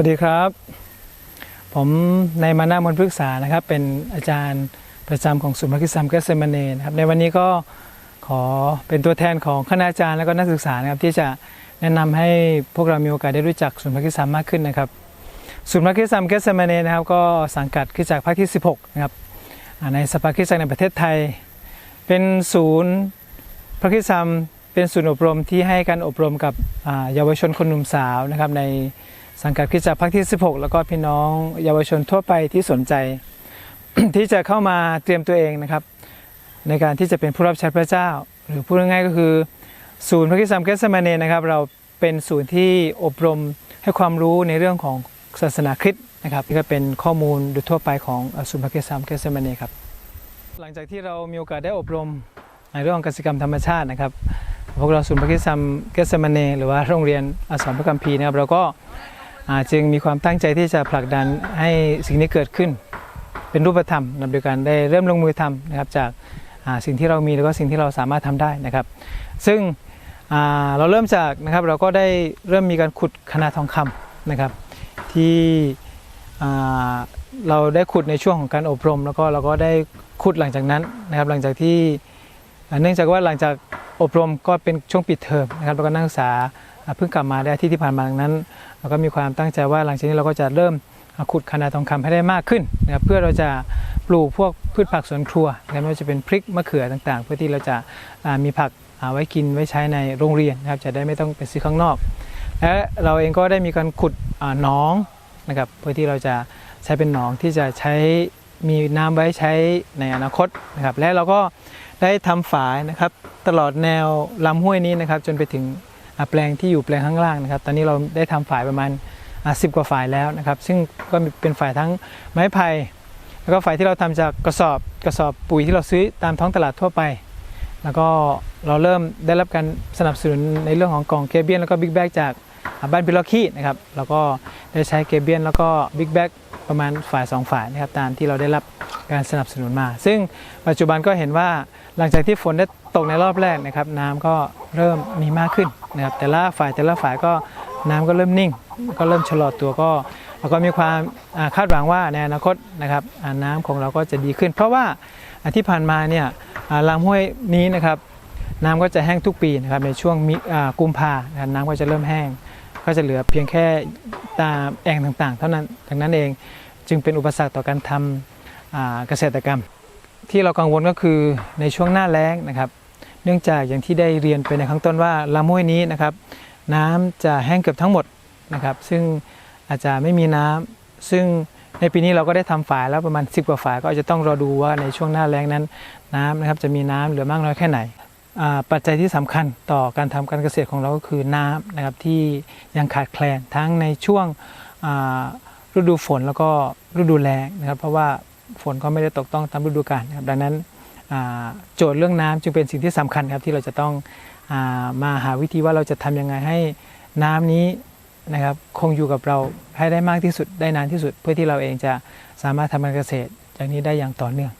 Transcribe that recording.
วัสดีครับ ผมในมานะมนพฤกษานะครับ เป็นอาจารย์ประจำของศูนย์พักกิซัมเกษมเนนะครับ ในวันนี้ก็ขอเป็นตัวแทนของคณาจารย์และก็นักศึกษานะครับ ที่จะแนะนำให้พวกเรามีโอกาสได้รู้จักศูนย์พักกิซัมมากขึ้นนะครับศูนย์พักกิซัมเกษมเนนะครับ ก็สังกัดขึ้นจากภาคที่ 16 นะครับในสภาคิสตจักรในประเทศไทย เป็นศูนย์พระคิสซัมเป็นศูนย์อบรมที่ให้การอบรมกับเยาวชนคนหนุ่มสาวนะครับใน สังกัดคริสตจักรภาคที่ 16 แล้วก็พี่น้องเยาวชนทั่วไปที่สนใจ ที่จะเข้ามาเตรียมตัวเองนะครับ ในการที่จะเป็นผู้รับใช้พระเจ้า หรือพูดง่ายๆก็คือ ศูนย์พระคริสตจักรเกสมาเนนะครับ เราเป็นศูนย์ที่อบรมให้ความรู้ในเรื่องของศาสนาคริสต์นะครับนี่ก็เป็นข้อมูลโดยทั่วไปของศูนย์พระคริสตจักรเกสมาเนครับหลังจากที่เรามีโอกาสได้อบรมในเรื่องของกสิกรรมธรรมชาตินะครับพวกเราศูนย์พระคริสตจักรเกสมาเนหรือว่าโรงเรียนอาสรพระคัมภีร์นะครับเราก็ จึงมีความตั้งใจที่จะผลักดันให้สิ่งนี้เกิดขึ้น เป็นรูปธรรมนำโดยการได้เริ่มลงมือทำนะครับจากสิ่งที่เรามีแล้วก็สิ่งที่เราสามารถทำได้นะครับ ซึ่งเราเริ่มจากนะครับเราก็ได้เริ่มมีการขุดคณะทองคำนะครับ ที่เราได้ขุดในช่วงของการอบรม แล้วก็เราก็ได้ขุดหลังจากนั้นนะครับหลังจากที่เนื่องจากว่าหลังจากอบรมก็เป็นช่วงปิดเทอมนะครับแล้วก็นักศึกษา เพิ่งกลับมาได้ที่ที่ผ่านมาดังนั้น เราก็มีความตั้งใจว่าหลังจากนี้เราก็จะเริ่มขุดคณะทองคำให้ได้มากขึ้นนะครับเพื่อเราจะปลูกพวกพืชผักสวนครัวนะครับไม่ว่าจะเป็นพริกมะเขือต่างๆ เพื่อที่เราจะามีผักอ่าไว้กินไว้ใช้ในโรงเรียนนะครับจะได้ไม่ต้องไปซื้อข้างนอก และเราเองก็ได้มีการขุดหนองนะครับเพื่อที่เราจะใช้เป็นหนองที่จะใช้มีน้ำไว้ใช้ในอนาคตนะครับและเราก็ได้ทำฝายนะครับตลอดแนวลำห้วยนี้นะครับจนไปถึง แปลงที่อยู่แปลงข้างล่างนะครับ ตอนนี้เราได้ทำฝ่ายประมาณสิบกว่าฝ่ายแล้วนะครับ ซึ่งก็เป็นฝ่ายทั้งไม้ไผ่แล้วก็ฝ่ายที่เราทำจากกระสอบกระสอบปุ๋ยที่เราซื้อตามท้องตลาดทั่วไป แล้วก็เราเริ่มได้รับการสนับสนุนในเรื่องของกล่องเคเบียนแล้วก็บิ๊กแบกจากบ้านพิลอคีนะครับแล้วก็ได้ใช้เคเบียนแล้วก็บิ๊กแบกประมาณฝ่ายสองฝ่ายนะครับตามที่เราได้รับการสนับสนุนมา ซึ่งปัจจุบันก็เห็นว่าหลังจากที่ฝนได้ตกในรอบแรกนะครับ น้ำก็เริ่มมีมากขึ้น นะครับแต่ละฝ่ายแต่ละฝ่ายก็น้ำก็เริ่มนิ่ง ก็เริ่มชะลอตัวก็เราก็มีความคาดหวังว่าในอนาคตนะครับน้ำของเราก็จะดีขึ้น เพราะว่าที่ผ่านมาเนี่ยลำห้วยนี้นะครับน้ำก็จะแห้งทุกปีนะครับในช่วงมิอ่ากุมภานะครับน้ำก็จะเริ่มแห้ง ก็จะเหลือเพียงแค่ตามแอ่งต่างๆ เท่านั้นดังนั้นเองจึงเป็นอุปสรรคต่อการทำอ่าเกษตรกรรม ที่เรากังวลก็คือในช่วงหน้าแล้งนะครับ เนื่องจากอย่างที่ได้เรียนไปในข้างต้นว่าลำห้วยนี้นะครับ น้ำจะแห้งเกือบทั้งหมดนะครับ ซึ่งอาจจะไม่มีน้ำซึ่งในปีนี้เราก็ได้ทำฝายแล้วประมาณ 10 กว่าฝายก็อาจจะต้องรอดูว่าในช่วงหน้าแล้งนั้นน้ำนะครับจะมีน้ำเหลือมากน้อยแค่ไหน ปัจจัยที่สำคัญต่อการทำการเกษตรของเราก็คือน้ำนะครับที่ยังขาดแคลนทั้งในช่วงฤดูฝนแล้วก็ฤดูแล้งนะครับ เพราะว่าฝนก็ไม่ได้ตกต้องตามฤดูกาลนะครับดังนั้น โจทย์เรื่องน้ำจึงเป็นสิ่งที่สำคัญครับที่เราจะต้องอามาหาวิธีว่าเราจะทำยังไงให้น้ำนี้นะครับคงอยู่กับเราให้ได้มากที่สุดได้นานที่สุด เพื่อที่เราเองจะสามารถทำการเกษตรอย่างนี้ได้อย่างต่อเนื่อง